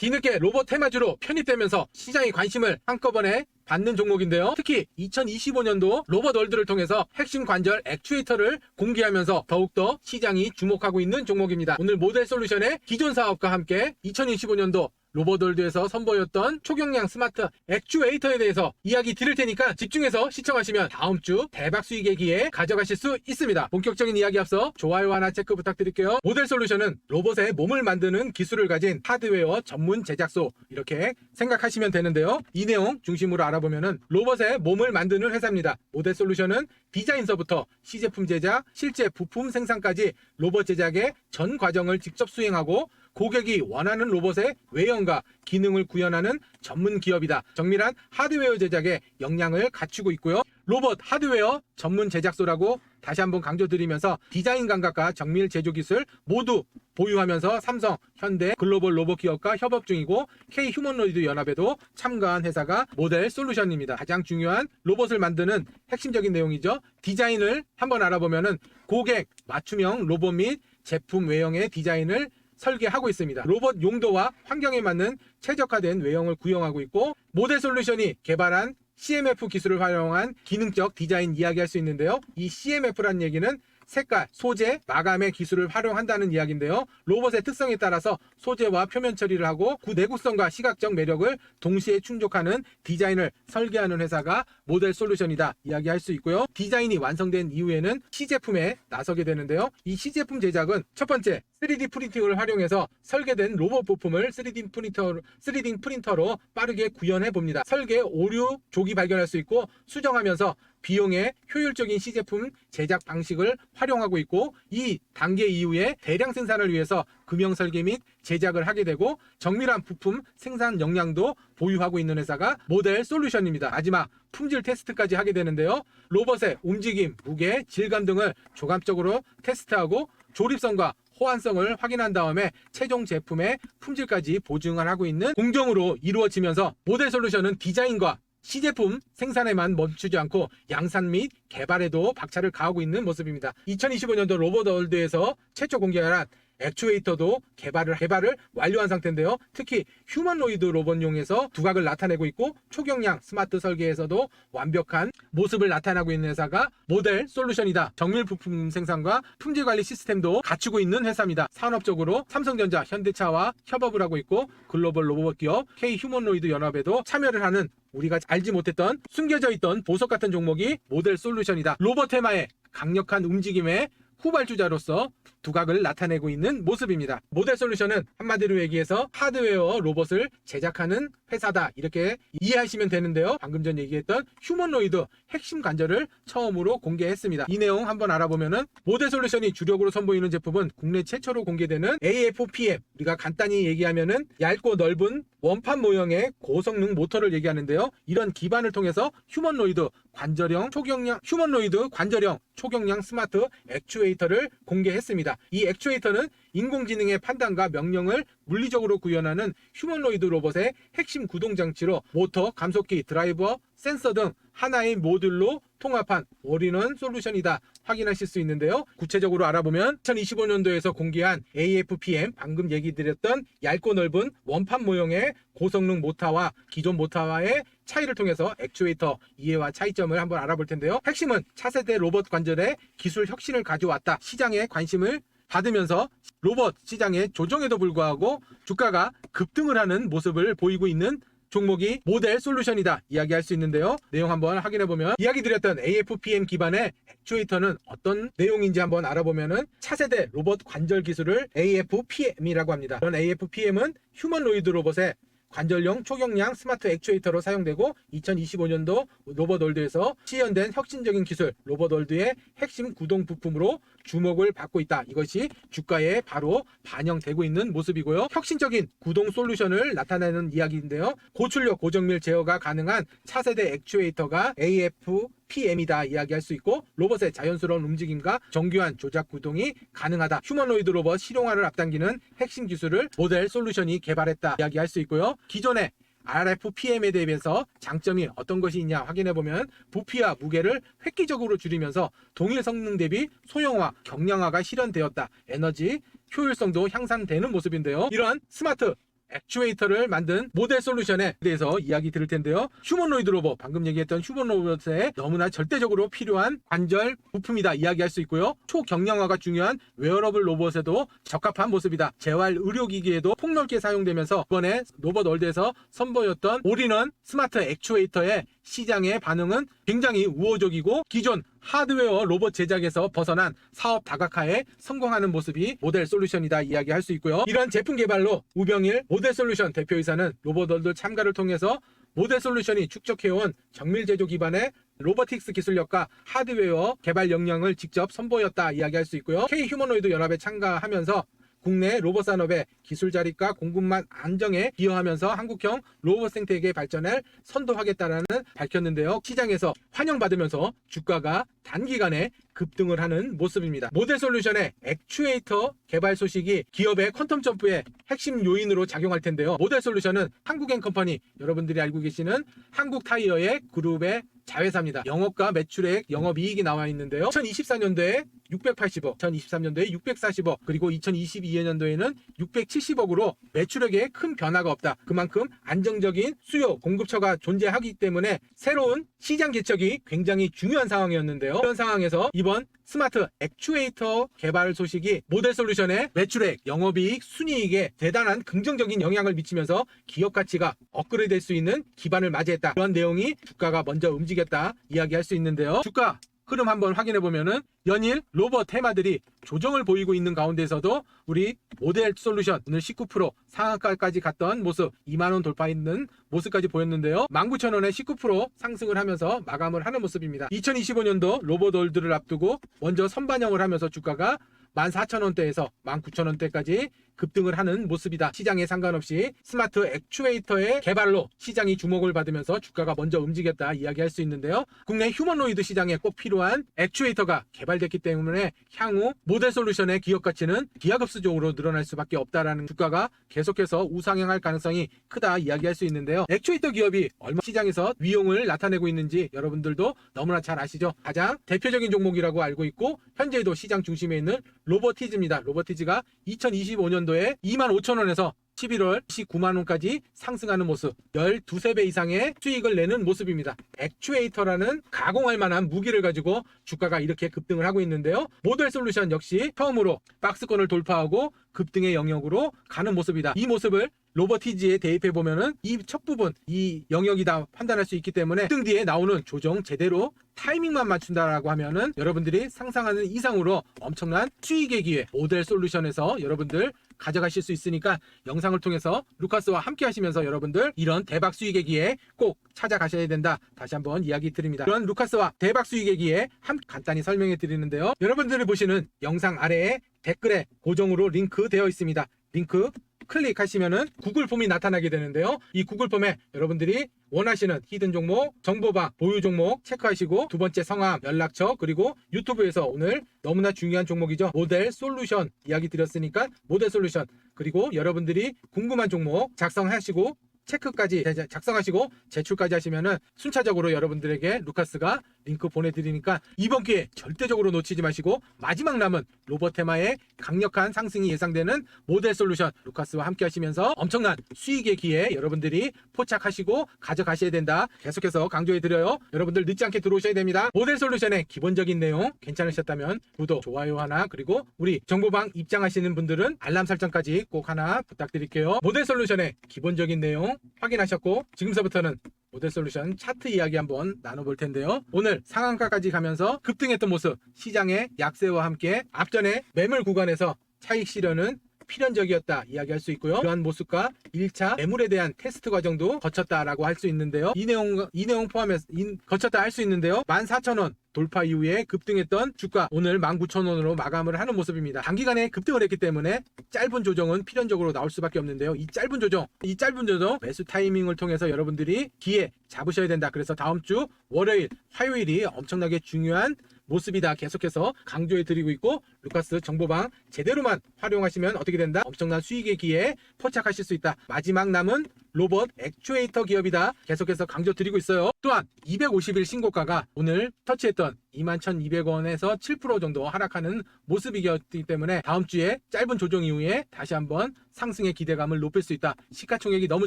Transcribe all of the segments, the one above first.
뒤늦게 로봇 테마주로 편입되면서 시장의 관심을 한꺼번에 받는 종목인데요. 특히 2025년도 로봇 월드를 통해서 핵심 관절 액추에이터를 공개하면서 더욱더 시장이 주목하고 있는 종목입니다. 오늘 모델 솔루션의 기존 사업과 함께 2025년도 로봇월드에서 선보였던 초경량 스마트 액추에이터에 대해서 이야기 드릴 테니까 집중해서 시청하시면 다음 주 대박 수익의 기회 가져가실 수 있습니다. 본격적인 이야기 앞서 좋아요 하나 체크 부탁드릴게요. 모델 솔루션은 로봇의 몸을 만드는 기술을 가진 하드웨어 전문 제작소 이렇게 생각하시면 되는데요. 이 내용 중심으로 알아보면은 로봇의 몸을 만드는 회사입니다. 모델 솔루션은 디자인서부터 시제품 제작, 실제 부품 생산까지 로봇 제작의 전 과정을 직접 수행하고 고객이 원하는 로봇의 외형과 기능을 구현하는 전문 기업이다. 정밀한 하드웨어 제작에 역량을 갖추고 있고요. 로봇 하드웨어 전문 제작소라고 다시 한번 강조드리면서 디자인 감각과 정밀 제조 기술 모두 보유하면서 삼성, 현대, 글로벌 로봇 기업과 협업 중이고 K 휴머노이드 연합에도 참가한 회사가 모델 솔루션입니다. 가장 중요한 로봇을 만드는 핵심적인 내용이죠. 디자인을 한번 알아보면은 고객 맞춤형 로봇 및 제품 외형의 디자인을 설계하고 있습니다. 로봇 용도와 환경에 맞는 최적화된 외형을 구형하고 있고 모델 솔루션이 개발한 CMF 기술을 활용한 기능적 디자인 이야기할 수 있는데요. 이 CMF란 얘기는 색깔, 소재, 마감의 기술을 활용한다는 이야기인데요. 로봇의 특성에 따라서 소재와 표면 처리를 하고 구 내구성과 시각적 매력을 동시에 충족하는 디자인을 설계하는 회사가 모델 솔루션이다 이야기할 수 있고요. 디자인이 완성된 이후에는 시제품에 나서게 되는데요. 이 시제품 제작은 첫 번째 3D 프린팅을 활용해서 설계된 로봇 부품을 3D 프린터 3D 프린터로 빠르게 구현해 봅니다. 설계 오류 조기 발견할 수 있고 수정하면서 비용의 효율적인 시제품 제작 방식을 활용하고 있고 이 단계 이후에 대량 생산을 위해서 금형 설계 및 제작을 하게 되고 정밀한 부품 생산 역량도 보유하고 있는 회사가 모델 솔루션입니다. 마지막 품질 테스트까지 하게 되는데요. 로봇의 움직임, 무게, 질감 등을 종합적으로 테스트하고 조립성과 호환성을 확인한 다음에 최종 제품의 품질까지 보증을 하고 있는 공정으로 이루어지면서 모델 솔루션은 디자인과 시제품 생산에만 멈추지 않고 양산 및 개발에도 박차를 가하고 있는 모습입니다. 2025년도 로봇 월드에서 최초 공개한 액추에이터도 개발을 개발을 완료한 상태인데요. 특히 휴머노이드 로봇용에서 두각을 나타내고 있고 초경량 스마트 설계에서도 완벽한 모습을 나타내고 있는 회사가 모델 솔루션이다. 정밀 부품 생산과 품질 관리 시스템도 갖추고 있는 회사입니다. 산업적으로 삼성전자, 현대차와 협업을 하고 있고 글로벌 로봇 기업 K 휴머노이드 연합에도 참여를 하는 우리가 알지 못했던 숨겨져 있던 보석 같은 종목이 모델 솔루션이다. 로봇 테마의 강력한 움직임에 후발주자로서 두각을 나타내고 있는 모습입니다. 모델 솔루션은 한마디로 얘기해서 하드웨어 로봇을 제작하는 회사다 이렇게 이해하시면 되는데요. 방금 전 얘기했던 휴머노이드 핵심 관절을 처음으로 공개했습니다. 이 내용 한번 알아보면은 모델 솔루션이 주력으로 선보이는 제품은 국내 최초로 공개되는 AFPM 우리가 간단히 얘기하면은 얇고 넓은 원판 모형의 고성능 모터를 얘기하는데요. 이런 기반을 통해서 휴머노이드 관절형 초경량 휴머노이드 관절형 초경량 스마트 액추에이터를 공개했습니다. 이 액추에이터는 인공지능의 판단과 명령을 물리적으로 구현하는 휴머노이드 로봇의 핵심 구동 장치로 모터, 감속기, 드라이버, 센서 등 하나의 모듈로 통합한 올인원 솔루션이다 확인하실 수 있는데요. 구체적으로 알아보면 2025년도에서 공개한 AFPM 방금 얘기 드렸던 얇고 넓은 원판 모형의 고성능 모터와 기존 모터와의 차이를 통해서 액추에이터 이해와 차이점을 한번 알아볼 텐데요. 핵심은 차세대 로봇 관절의 기술 혁신을 가져왔다. 시장에 관심을 받으면서 로봇 시장의 조정에도 불구하고 주가가 급등을 하는 모습을 보이고 있는 종목이 모델 솔루션이다 이야기할 수 있는데요. 내용 한번 확인해 보면 이야기 드렸던 AFPM 기반의 액추에이터는 어떤 내용인지 한번 알아보면은 차세대 로봇 관절 기술을 AFPM이라고 합니다. 이런 AFPM은 휴머노이드 로봇의 관절용 초경량 스마트 액추에이터로 사용되고 2025년도 로봇월드에서 시연된 혁신적인 기술 로봇월드의 핵심 구동 부품으로 주목을 받고 있다. 이것이 주가에 바로 반영되고 있는 모습이고요. 혁신적인 구동 솔루션을 나타내는 이야기인데요. 고출력 고정밀 제어가 가능한 차세대 액추에이터가 AF PM이다 이야기할 수 있고 로봇의 자연스러운 움직임과 정교한 조작 구동이 가능하다. 휴머노이드 로봇 실용화를 앞당기는 핵심 기술을 모델 솔루션이 개발했다 이야기할 수 있고요. 기존의 RFPM에 대비해서 장점이 어떤 것이 있냐 확인해 보면 부피와 무게를 획기적으로 줄이면서 동일 성능 대비 소형화, 경량화가 실현되었다. 에너지 효율성도 향상되는 모습인데요. 이러한 스마트 액추에이터를 만든 모델 솔루션에 대해서 이야기 들을 텐데요. 휴머노이드 로봇, 방금 얘기했던 휴머노 로봇에 너무나 절대적으로 필요한 관절 부품이다 이야기할 수 있고요. 초경량화가 중요한 웨어러블 로봇에도 적합한 모습이다. 재활 의료기기에도 폭넓게 사용되면서 이번에 로봇 월드에서 선보였던 올인원 스마트 액추에이터의 시장의 반응은 굉장히 우호적이고 기존 하드웨어 로봇 제작에서 벗어난 사업 다각화에 성공하는 모습이 모델 솔루션이다 이야기할 수 있고요. 이런 제품 개발로 우병일 모델 솔루션 대표이사는 로봇월드 참가를 통해서 모델 솔루션이 축적해온 정밀 제조 기반의 로보틱스 기술력과 하드웨어 개발 역량을 직접 선보였다 이야기할 수 있고요. K 휴머노이드 연합에 참가하면서 국내 로봇 산업의 기술 자립과 공급망 안정에 기여하면서 한국형 로봇 생태계 발전을 선도하겠다라는 밝혔는데요. 시장에서 환영받으면서 주가가 단기간에 급등을 하는 모습입니다. 모델 솔루션의 액추에이터 개발 소식이 기업의 퀀텀 점프의 핵심 요인으로 작용할 텐데요. 모델 솔루션은 한국엔 컴퍼니 여러분들이 알고 계시는 한국 타이어의 그룹의 자회사입니다. 영업과 매출액, 영업이익이 나와 있는데요. 2024년도에 680억, 2023년도에 640억, 그리고 2022년도에는 670억으로 매출액에 큰 변화가 없다. 그만큼 안정적인 수요, 공급처가 존재하기 때문에 새로운 시장 개척이 굉장히 중요한 상황이었는데요. 이런 상황에서 이번 스마트 액추에이터 개발 소식이 모델 솔루션의 매출액, 영업이익, 순이익에 대단한 긍정적인 영향을 미치면서 기업 가치가 업그레이드 될 수 있는 기반을 맞이했다. 그런 내용이 주가가 먼저 움직였다 이야기할 수 있는데요. 주가 흐름 한번 확인해 보면은 연일 로봇 테마들이 조정을 보이고 있는 가운데서도 우리 모델 솔루션 오늘 19% 상한가까지 갔던 모습 2만 원 돌파했는 모습까지 보였는데요. 19,000원에 19% 상승을 하면서 마감을 하는 모습입니다. 2025년도 로봇 월드를 앞두고 먼저 선반영을 하면서 주가가 14,000원대에서 19,000원대까지 급등을 하는 모습이다. 시장에 상관없이 스마트 액추에이터의 개발로 시장이 주목을 받으면서 주가가 먼저 움직였다 이야기할 수 있는데요. 국내 휴머노이드 시장에 꼭 필요한 액추에이터가 개발됐기 때문에 향후 모델 솔루션의 기업 가치는 기하급수적으로 늘어날 수밖에 없다라는 주가가 계속해서 우상향할 가능성이 크다 이야기할 수 있는데요. 액추에이터 기업이 얼마 시장에서 위용을 나타내고 있는지 여러분들도 너무나 잘 아시죠? 가장 대표적인 종목이라고 알고 있고 현재도 시장 중심에 있는 로보티즈입니다. 로보티즈가 2025년도 에 25,000원에서 11월 19만원까지 상승하는 모습 12배 이상의 수익을 내는 모습입니다. 액추에이터라는 가공할 만한 무기를 가지고 주가가 이렇게 급등을 하고 있는데요. 모델 솔루션 역시 처음으로 박스권을 돌파하고 급등의 영역으로 가는 모습이다. 이 모습을 로버티지에 대입해 보면은 이 첫 부분 이 영역이다 판단할 수 있기 때문에 등 뒤에 나오는 조정 제대로 타이밍만 맞춘다라고 하면은 여러분들이 상상하는 이상으로 엄청난 수익의 기회 모델 솔루션에서 여러분들 가져가실 수 있으니까 영상을 통해서 루카스와 함께 하시면서 여러분들 이런 대박 수익의 기회 꼭 찾아가셔야 된다. 다시 한번 이야기 드립니다. 그런 루카스와 대박 수익의 기회 함 간단히 설명해 드리는데요. 여러분들이 보시는 영상 아래에 댓글에 고정으로 링크 되어 있습니다. 링크 클릭하시면은 구글 폼이 나타나게 되는데요. 이 구글 폼에 여러분들이 원하시는 히든 종목, 정보방, 보유 종목 체크하시고 두 번째 성함, 연락처 그리고 유튜브에서 오늘 너무나 중요한 종목이죠. 모델 솔루션 이야기 드렸으니까 모델 솔루션 그리고 여러분들이 궁금한 종목 작성하시고 체크까지 제- 작성하시고 제출까지 하시면은 순차적으로 여러분들에게 루카스가 링크 보내드리니까 이번 기회 절대적으로 놓치지 마시고 마지막 남은 로봇 테마의 강력한 상승이 예상되는 모델 솔루션 루카스와 함께 하시면서 엄청난 수익의 기회 여러분들이 포착하시고 가져가셔야 된다. 계속해서 강조해 드려요. 여러분들 늦지 않게 들어오셔야 됩니다. 모델 솔루션의 기본적인 내용 괜찮으셨다면 구독 좋아요 하나 그리고 우리 정보방 입장하시는 분들은 알람 설정까지 꼭 하나 부탁드릴게요. 모델 솔루션의 기본적인 내용 확인하셨고 지금서부터는 모델 솔루션 차트 이야기 한번 나눠볼 텐데요. 오늘 상한가까지 가면서 급등했던 모습, 시장의 약세와 함께 앞전에 매물 구간에서 차익 실현은 필연적이었다 이야기할 수 있고요. 그러한 모습과 1차 매물에 대한 테스트 과정도 거쳤다라고 할 수 있는데요. 이 내용 이 내용 포함해서 인- 거쳤다 할 수 있는데요. 14,000원 돌파 이후에 급등했던 주가 오늘 19,000원으로 마감을 하는 모습입니다. 단기간에 급등을 했기 때문에 짧은 조정은 필연적으로 나올 수밖에 없는데요. 이 짧은 조정, 이 짧은 조정 매수 타이밍을 통해서 여러분들이 기회 잡으셔야 된다. 그래서 다음 주 월요일, 화요일이 엄청나게 중요한 모습이다. 계속해서 강조해 드리고 있고 루카스 정보방 제대로만 활용하시면 어떻게 된다? 엄청난 수익의 기회에 포착하실 수 있다. 마지막 남은 로봇 액추에이터 기업이다. 계속해서 강조 드리고 있어요. 또한 250일 신고가가 오늘 터치했던 21,200원에서 7% 정도 하락하는 모습이었기 때문에 다음 주에 짧은 조정 이후에 다시 한번 상승의 기대감을 높일 수 있다. 시가총액이 너무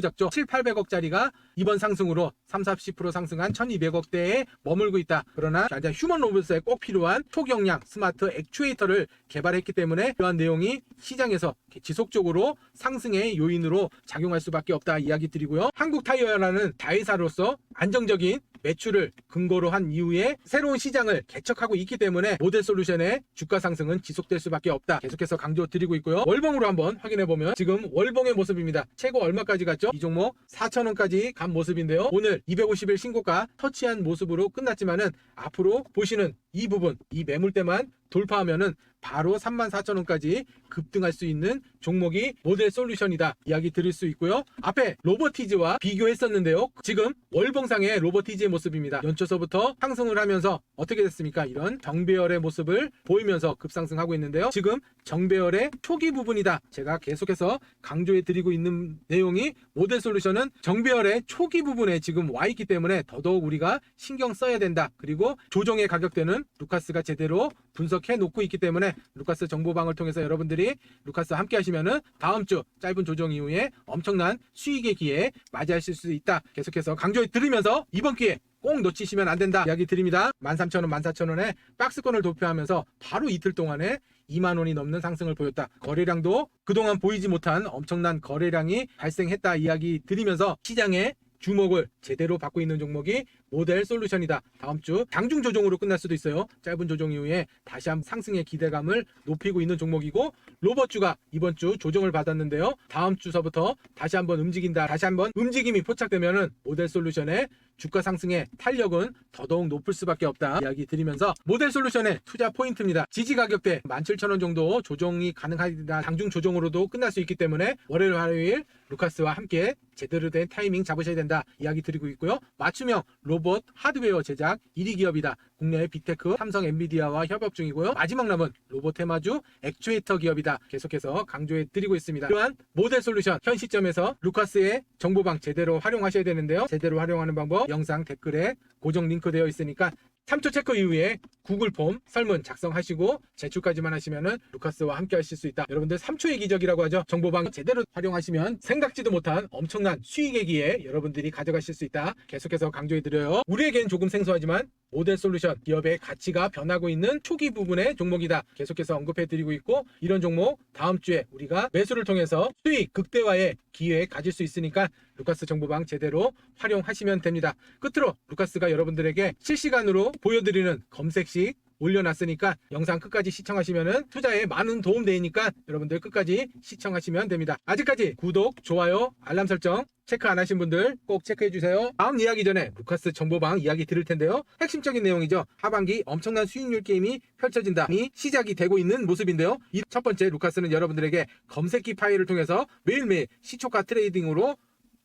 작죠. 7, 800억짜리가 이번 상승으로 3, 40% 상승한 1,200억대에 머물고 있다. 그러나 일단 휴먼 로봇에 꼭 필요한 초경량 스마트 액추에이터를 개발했기 때문에 이러한 내용이 시장에서 지속적으로 상승의 요인으로 작용할 수밖에 없다 이야기 드리고요. 한국 타이어라는 다회사로서 안정적인 매출을 근거로 한 이후에 새로운 시장을 개척하고 있기 때문에 모델 솔루션의 주가 상승은 지속될 수밖에 없다. 계속해서 강조 드리고 있고요. 월봉으로 한번 확인해 보면 지금 월봉의 모습입니다. 최고 얼마까지 갔죠? 이 종목 4,000원까지 간 모습인데요. 오늘 250일 신고가 터치한 모습으로 끝났지만은 앞으로 보시는 이 부분, 이 매물대만 돌파하면은 바로 34,000원까지 급등할 수 있는 종목이 모델 솔루션이다 이야기 드릴 수 있고요. 앞에 로버티즈와 비교했었는데요. 지금 월봉상의 로버티즈의 모습입니다. 연초서부터 상승을 하면서 어떻게 됐습니까? 이런 정배열의 모습을 보이면서 급상승하고 있는데요. 지금 정배열의 초기 부분이다. 제가 계속해서 강조해 드리고 있는 내용이 모델 솔루션은 정배열의 초기 부분에 지금 와 있기 때문에 더더욱 우리가 신경 써야 된다. 그리고 조정의 가격대는 루카스가 제대로 분석해 놓고 있기 때문에 루카스 정보방을 통해서 여러분들이 루카스와 함께 하시면은 다음 주 짧은 조정 이후에 엄청난 수익의 기회 맞이하실 수 있다. 계속해서 강조해 드리면서 이번 기회 꼭 놓치시면 안 된다 이야기 드립니다. 13,000원, 14,000원에 박스권을 도표하면서 바로 이틀 동안에 2만 원이 넘는 상승을 보였다. 거래량도 그동안 보이지 못한 엄청난 거래량이 발생했다 이야기 드리면서 시장의 주목을 제대로 받고 있는 종목이 모델 솔루션이다. 다음 주 장중 조정으로 끝날 수도 있어요. 짧은 조정 이후에 다시 한번 상승의 기대감을 높이고 있는 종목이고 로봇주가 이번 주 조정을 받았는데요. 다음 주서부터 다시 한번 움직인다. 다시 한번 움직임이 포착되면은 모델 솔루션의 주가 상승의 탄력은 더더욱 높을 수밖에 없다 이야기 드리면서 모델 솔루션의 투자 포인트입니다. 지지 가격대 17,000원 정도 조정이 가능하다. 장중 조정으로도 끝날 수 있기 때문에 월요일 화요일 루카스와 함께 제대로 된 타이밍 잡으셔야 된다 이야기 드리고 있고요. 맞춤형 로봇 하드웨어 제작 1위 기업이다. 국내의 빅테크 삼성 엔비디아와 협업 중이고요. 마지막 남은 로봇 테마주 액추에이터 기업이다. 계속해서 강조해 드리고 있습니다. 또한 모델 솔루션 현 시점에서 루카스의 정보방 제대로 활용하셔야 되는데요. 제대로 활용하는 방법 영상 댓글에 고정 링크 되어 있으니까 3초 체크 이후에 구글 폼 설문 작성하시고 제출까지만 하시면은 루카스와 함께 하실 수 있다. 여러분들 3초의 기적이라고 하죠. 정보방 제대로 활용하시면 생각지도 못한 엄청난 수익의 기회 여러분들이 가져가실 수 있다. 계속해서 강조해 드려요. 우리에겐 조금 생소하지만 모델 솔루션 기업의 가치가 변하고 있는 초기 부분의 종목이다. 계속해서 언급해 드리고 있고 이런 종목 다음 주에 우리가 매수를 통해서 수익 극대화의 기회 가질 수 있으니까 루카스 정보방 제대로 활용하시면 됩니다. 끝으로 루카스가 여러분들에게 실시간으로 보여드리는 검색식 올려놨으니까 영상 끝까지 시청하시면은 투자에 많은 도움 되니까 여러분들 끝까지 시청하시면 됩니다. 아직까지 구독, 좋아요, 알람 설정 체크 안 하신 분들 꼭 체크해 주세요. 다음 이야기 전에 루카스 정보방 이야기 드릴 텐데요. 핵심적인 내용이죠. 하반기 엄청난 수익률 게임이 펼쳐진다. 이 시작이 되고 있는 모습인데요. 이 첫 번째 루카스는 여러분들에게 검색기 파일을 통해서 매일매일 시초가 트레이딩으로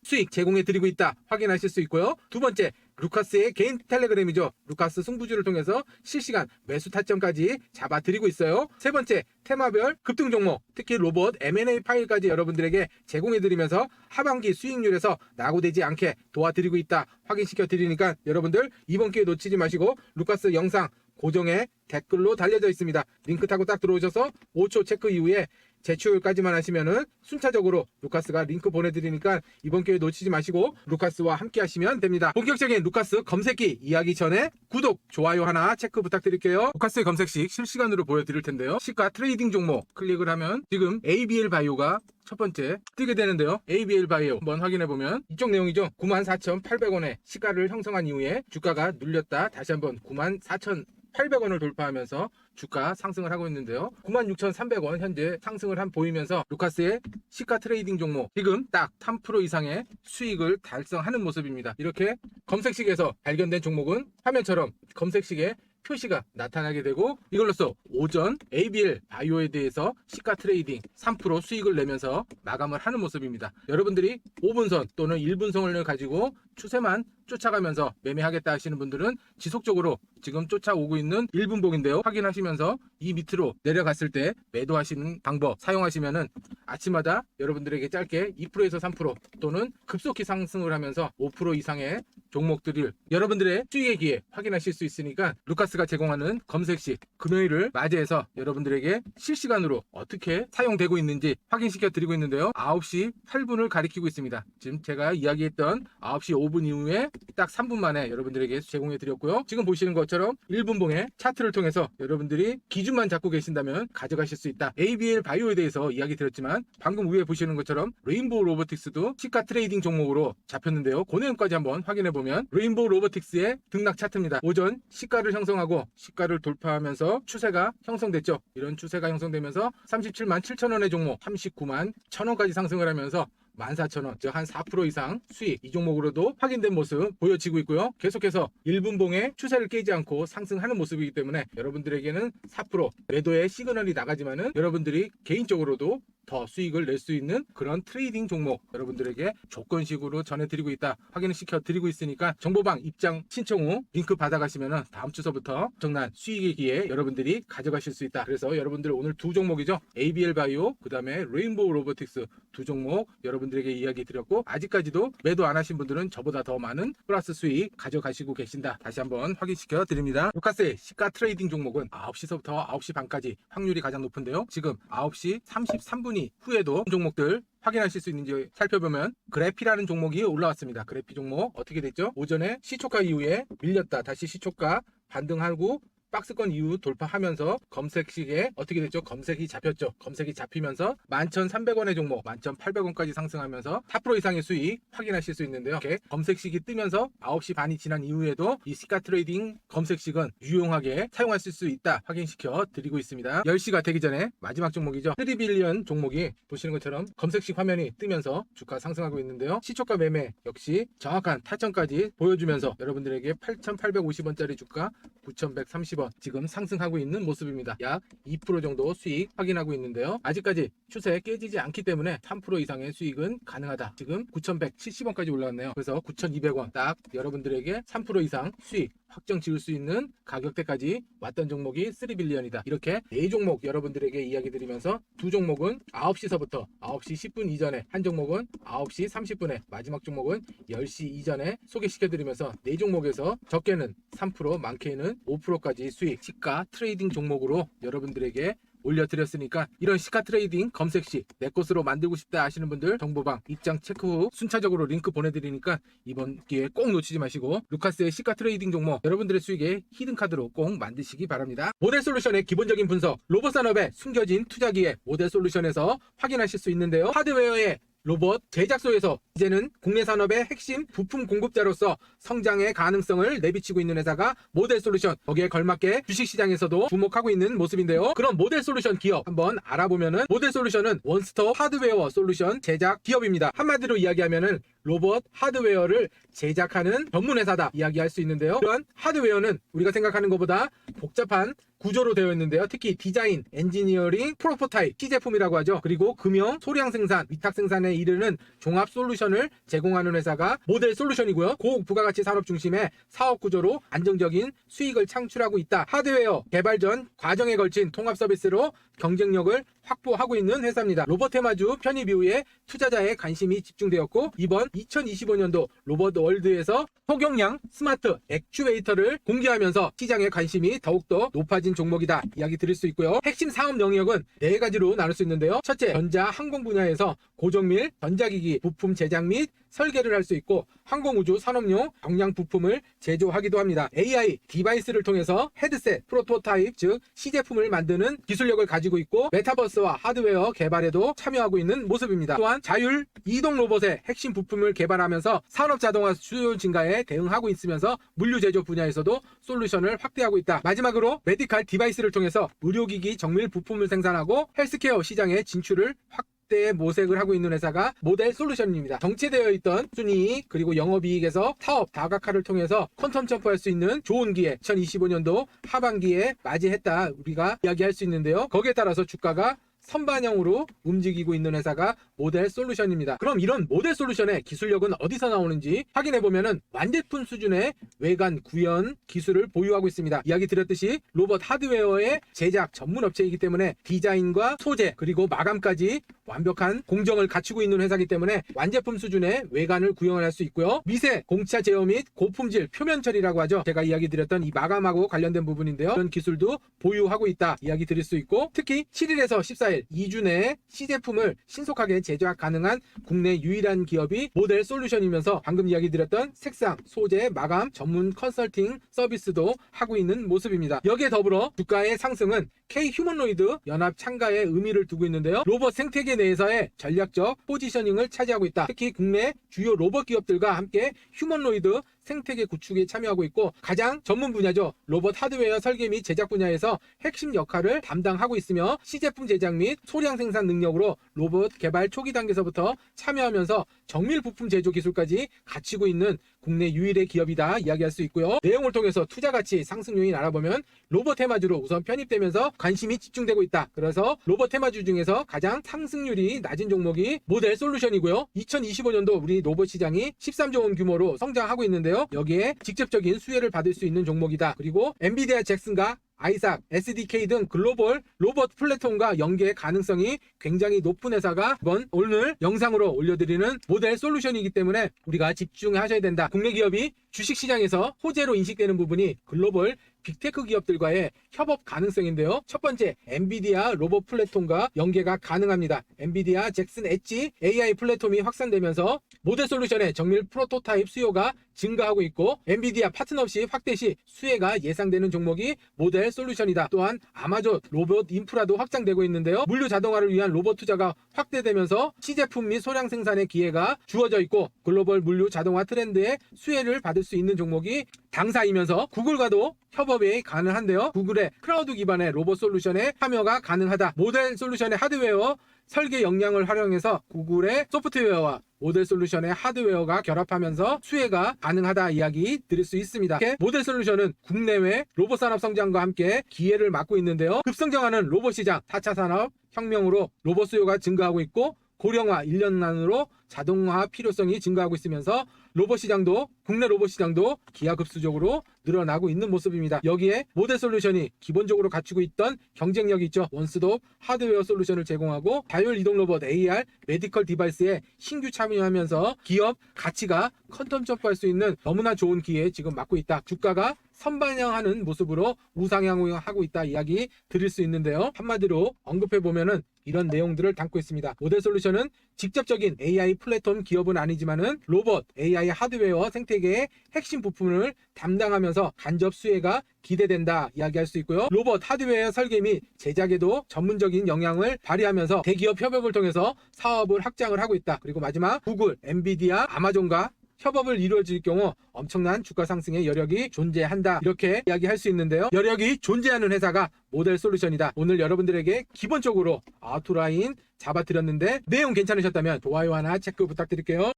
수익 제공해 드리고 있다 확인하실 수 있고요. 두 번째 루카스의 개인 텔레그램이죠. 루카스 승부주를 통해서 실시간 매수 타점까지 잡아 드리고 있어요. 세 번째 테마별 급등 종목 특히 로봇 M&A 파일까지 여러분들에게 제공해 드리면서 하반기 수익률에서 낙오되지 않게 도와드리고 있다 확인시켜 드리니까 여러분들 이번 기회 놓치지 마시고 루카스 영상 고정에 댓글로 달려져 있습니다. 링크 타고 딱 들어오셔서 5초 체크 이후에 제출까지만 하시면은 순차적으로 루카스가 링크 보내드리니까 이번 기회 놓치지 마시고 루카스와 함께 하시면 됩니다. 본격적인 루카스 검색기 이야기 전에 구독, 좋아요 하나 체크 부탁드릴게요. 루카스 검색식 실시간으로 보여드릴 텐데요. 시가 트레이딩 종목 클릭을 하면 지금 ABL 바이오가 첫 번째 뜨게 되는데요. ABL 바이오 한번 확인해 보면 이쪽 내용이죠. 94,800원에 시가를 형성한 이후에 주가가 눌렸다. 다시 한번 94,000 800원을 돌파 하면서 주가 상승을 하고 있는데요. 96,300원 현재 상승을 한 보이면서 루카스의 시가 트레이딩 종목 지금 딱 3% 이상의 수익을 달성하는 모습입니다. 이렇게 검색식에서 발견된 종목은 화면처럼 검색식에 표시가 나타나게 되고 이걸로써 오전 ABL 바이오에 대해서 시가 트레이딩 3% 수익을 내면서 마감을 하는 모습입니다. 여러분들이 5분선 또는 1분선을 가지고 추세만 쫓아가면서 매매하겠다 하시는 분들은 지속적으로 지금 쫓아오고 있는 1분봉인데요. 확인하시면서 이 밑으로 내려갔을 때 매도하시는 방법 사용하시면은 아침마다 여러분들에게 짧게 2%에서 3% 또는 급속히 상승을 하면서 5% 이상의 종목들을 여러분들의 수익의 기회 확인하실 수 있으니까 루카스가 제공하는 검색 시 금요일을 맞이해서 여러분들에게 실시간으로 어떻게 사용되고 있는지 확인시켜 드리고 있는데요. 9시 8분을 가리키고 있습니다. 지금 제가 이야기했던 9시 5분 이후에 딱 3분 만에 여러분들에게 제공해 드렸고요. 지금 보시는 것처럼 1분봉의 차트를 통해서 여러분들이 기준만 잡고 계신다면 가져가실 수 있다. ABL 바이오에 대해서 이야기 드렸지만 방금 위에 보시는 것처럼 레인보우 로보틱스도 시가 트레이딩 종목으로 잡혔는데요. 그 내용까지 한번 확인해 보면 레인보우 로보틱스의 등락 차트입니다. 오전 시가를 형성하고 시가를 돌파하면서 추세가 형성됐죠. 이런 추세가 형성되면서 37만 7천 원의 종목 39만 1천 원까지 상승을 하면서 14,000원, 즉 한 4% 이상 수익 이 종목으로도 확인된 모습 보여지고 있고요. 계속해서 1분봉의 추세를 깨지 않고 상승하는 모습이기 때문에 여러분들에게는 4% 매도의 시그널이 나가지만은 여러분들이 개인적으로도 더 수익을 낼 수 있는 그런 트레이딩 종목 여러분들에게 조건식으로 전해드리고 있다. 확인을 시켜드리고 있으니까 정보방 입장 신청 후 링크 받아가시면 다음 주서부터 엄청난 수익의 기회 여러분들이 가져가실 수 있다. 그래서 여러분들 오늘 두 종목이죠. ABL 바이오 그 다음에 레인보우 로보틱스 두 종목 여러분들에게 이야기 드렸고 아직까지도 매도 안 하신 분들은 저보다 더 많은 플러스 수익 가져가시고 계신다. 다시 한번 확인시켜 드립니다. 루카스의 시가 트레이딩 종목은 9시서부터 9시 반까지 확률이 가장 높은데요. 지금 9시 33분이 후에도 종목들 확인하실 수 있는지 살펴보면 그래피라는 종목이 올라왔습니다. 그래피 종목 어떻게 됐죠? 오전에 시초가 이후에 밀렸다. 다시 시초가 반등하고 박스권 이후 돌파하면서 검색식에 어떻게 됐죠? 검색이 잡혔죠. 검색이 잡히면서 11,300원의 종목 11,800원까지 상승하면서 4% 이상의 수익 확인하실 수 있는데요. 이렇게 검색식이 뜨면서 9시 반이 지난 이후에도 이 시가 트레이딩 검색식은 유용하게 사용하실 수 있다 확인시켜 드리고 있습니다. 10시가 되기 전에 마지막 종목이죠. 3빌리언 종목이 보시는 것처럼 검색식 화면이 뜨면서 주가 상승하고 있는데요. 시초가 매매 역시 정확한 타점까지 보여주면서 여러분들에게 8,850원짜리 주가 9,130원 지금 상승하고 있는 모습입니다. 약 2% 정도 수익 확인하고 있는데요. 아직까지 추세 깨지지 않기 때문에 3% 이상의 수익은 가능하다. 지금 9,170원까지 올라왔네요. 그래서 9,200원 딱 여러분들에게 3% 이상 수익 확정 지을 수 있는 가격대까지 왔던 종목이 3빌리언이다. 이렇게 네 종목 여러분들에게 이야기 드리면서 두 종목은 9시서부터 9시 10분 이전에 한 종목은 9시 30분에 마지막 종목은 10시 이전에 소개시켜 드리면서 네 종목에서 적게는 3% 많게는 5%까지 수익 시가 트레이딩 종목으로 여러분들에게 올려드렸으니까 이런 시가 트레이딩 검색 시 내 것으로 만들고 싶다 하시는 분들 정보방 입장 체크 후 순차적으로 링크 보내드리니까 이번 기회에 꼭 놓치지 마시고 루카스의 시가 트레이딩 종목 여러분들의 수익의 히든 카드로 꼭 만드시기 바랍니다. 모델 솔루션의 기본적인 분석 로봇 산업의 숨겨진 투자 기회 모델 솔루션에서 확인하실 수 있는데요. 하드웨어의 로봇 제작소에서 이제는 국내 산업의 핵심 부품 공급자로서 성장의 가능성을 내비치고 있는 회사가 모델 솔루션 거기에 걸맞게 주식시장에서도 주목하고 있는 모습인데요. 그럼 모델 솔루션 기업 한번 알아보면은 모델 솔루션은 원스톱 하드웨어 솔루션 제작 기업입니다. 한마디로 이야기하면은 로봇 하드웨어를 제작하는 전문 회사다 이야기할 수 있는데요 이런 하드웨어는 우리가 생각하는 것보다 복잡한 구조로 되어 있는데요. 특히 디자인, 엔지니어링, 프로토타입, 시제품이라고 하죠. 그리고 금형, 소량 생산, 위탁 생산에 이르는 종합 솔루션을 제공하는 회사가 모델 솔루션이고요. 고부가가치 산업 중심의 사업 구조로 안정적인 수익을 창출하고 있다. 하드웨어 개발 전 과정에 걸친 통합 서비스로 경쟁력을 확보하고 있는 회사입니다. 로봇 테마주 편입 이후에 투자자의 관심이 집중되었고 이번 2025년도 로봇 월드에서 소경량 스마트 액추에이터를 공개하면서 시장의 관심이 더욱더 높아진 종목이다 이야기 드릴 수 있고요. 핵심 사업 영역은 네 가지로 나눌 수 있는데요. 첫째, 전자 항공 분야에서 고정밀 전자기기 부품 제작 및 설계를 할 수 있고 항공우주 산업용 경량 부품을 제조하기도 합니다. AI 디바이스를 통해서 헤드셋, 프로토타입 즉 시제품을 만드는 기술력을 가지고 있고 메타버스와 하드웨어 개발에도 참여하고 있는 모습입니다. 또한 자율 이동 로봇의 핵심 부품을 개발하면서 산업 자동화 수요 증가에 대응하고 있으면서 물류 제조 분야에서도 솔루션을 확대하고 있다. 마지막으로 메디칼 디바이스를 통해서 의료기기 정밀 부품을 생산하고 헬스케어 시장에 진출을 확 대의 모색을 하고 있는 회사가 모델 솔루션입니다. 정체되어 있던 순이익 그리고 영업이익에서 사업 다각화를 통해서 퀀텀 점프할 수 있는 좋은 기회 2025년도 하반기에 맞이했다 우리가 이야기할 수 있는데요. 거기에 따라서 주가가 선반영으로 움직이고 있는 회사가 모델 솔루션입니다. 그럼 이런 모델 솔루션의 기술력은 어디서 나오는지 확인해 보면은 완제품 수준의 외관 구현 기술을 보유하고 있습니다. 이야기 드렸듯이 로봇 하드웨어의 제작 전문 업체이기 때문에 디자인과 소재 그리고 마감까지 완벽한 공정을 갖추고 있는 회사이기 때문에 완제품 수준의 외관을 구현을 할 수 있고요. 미세 공차 제어 및 고품질 표면 처리라고 하죠. 제가 이야기 드렸던 이 마감하고 관련된 부분인데요. 이런 기술도 보유하고 있다 이야기 드릴 수 있고 특히 7일에서 14일 2주 내에 시제품을 신속하게 제작 가능한 국내 유일한 기업이 모델 솔루션이면서 방금 이야기 드렸던 색상, 소재, 마감 전문 컨설팅 서비스도 하고 있는 모습입니다. 여기에 더불어 주가의 상승은 K 휴머노이드 연합 참가에 의미를 두고 있는데요. 로봇 생태계 내에서의 전략적 포지셔닝을 차지하고 있다. 특히 국내 주요 로봇 기업들과 함께 휴머노이드 생태계 구축에 참여하고 있고 가장 전문 분야죠. 로봇 하드웨어 설계 및 제작 분야에서 핵심 역할을 담당하고 있으며 시제품 제작 및 소량 생산 능력으로 로봇 개발 초기 단계에서부터 참여하면서 정밀 부품 제조 기술까지 갖추고 있는 국내 유일의 기업이다 이야기할 수 있고요. 내용을 통해서 투자 가치 상승 요인 알아보면 로봇 테마주로 우선 편입되면서 관심이 집중되고 있다. 그래서 로봇 테마주 중에서 가장 상승률이 낮은 종목이 모델 솔루션이고요. 2025년도 우리 로봇 시장이 13조 원 규모로 성장하고 있는데요. 여기에 직접적인 수혜를 받을 수 있는 종목이다. 그리고 엔비디아 잭슨과 아이삭, SDK 등 글로벌 로봇 플랫폼과 연계 가능성이 굉장히 높은 회사가 이번 오늘 영상으로 올려드리는 모델 솔루션이기 때문에 우리가 집중하셔야 된다. 국내 기업이 주식시장에서 호재로 인식되는 부분이 글로벌 빅테크 기업들과의 협업 가능성인데요. 첫 번째, 엔비디아 로봇 플랫폼과 연계가 가능합니다. 엔비디아 잭슨 엣지 AI 플랫폼이 확산되면서 모델 솔루션의 정밀 프로토타입 수요가 증가하고 있고 엔비디아 파트너십 확대 시 수혜가 예상되는 종목이 모델 솔루션이다. 또한 아마존 로봇 인프라도 확장되고 있는데요. 물류 자동화를 위한 로봇 투자가 확대되면서 시제품 및 소량 생산의 기회가 주어져 있고 글로벌 물류 자동화 트렌드의 수혜를 받을 수 있는 종목이 당사이면서 구글과도 협업이 가능한데요. 구글의 크라우드 기반의 로봇 솔루션에 참여가 가능하다. 모델 솔루션의 하드웨어 설계 역량을 활용해서 구글의 소프트웨어와 모델 솔루션의 하드웨어가 결합하면서 수혜가 가능하다 이야기 드릴 수 있습니다. 모델 솔루션은 국내외 로봇 산업 성장과 함께 기회를 맡고 있는데요. 급성장하는 로봇 시장 4차 산업 혁명으로 로봇 수요가 증가하고 있고 고령화 1년만으로 자동화 필요성이 증가하고 있으면서 로봇 시장도 국내 로봇 시장도 기하급수적으로 늘어나고 있는 모습입니다. 여기에 모델 솔루션이 기본적으로 갖추고 있던 경쟁력이 있죠. 원스톱 하드웨어 솔루션을 제공하고 자율 이동 로봇 AR 메디컬 디바이스에 신규 참여하면서 기업 가치가 컨텀 점프할 수 있는 너무나 좋은 기회에 지금 맡고 있다. 주가가 선반영하는 모습으로 우상향하고 있다 이야기 드릴 수 있는데요. 한마디로 언급해 보면은 이런 내용들을 담고 있습니다. 모델 솔루션은 직접적인 AI 플랫폼 기업은 아니지만은 로봇, AI 하드웨어 생태계의 핵심 부품을 담당하면서 간접 수혜가 기대된다 이야기할 수 있고요. 로봇 하드웨어 설계 및 제작에도 전문적인 영향을 발휘하면서 대기업 협업을 통해서 사업을 확장을 하고 있다. 그리고 마지막 구글, 엔비디아, 아마존과 협업을 이루어질 경우 엄청난 주가 상승의 여력이 존재한다. 이렇게 이야기할 수 있는데요. 여력이 존재하는 회사가 모델 솔루션이다. 오늘 여러분들에게 기본적으로 아웃라인 잡아드렸는데 내용 괜찮으셨다면 좋아요 하나 체크 부탁드릴게요.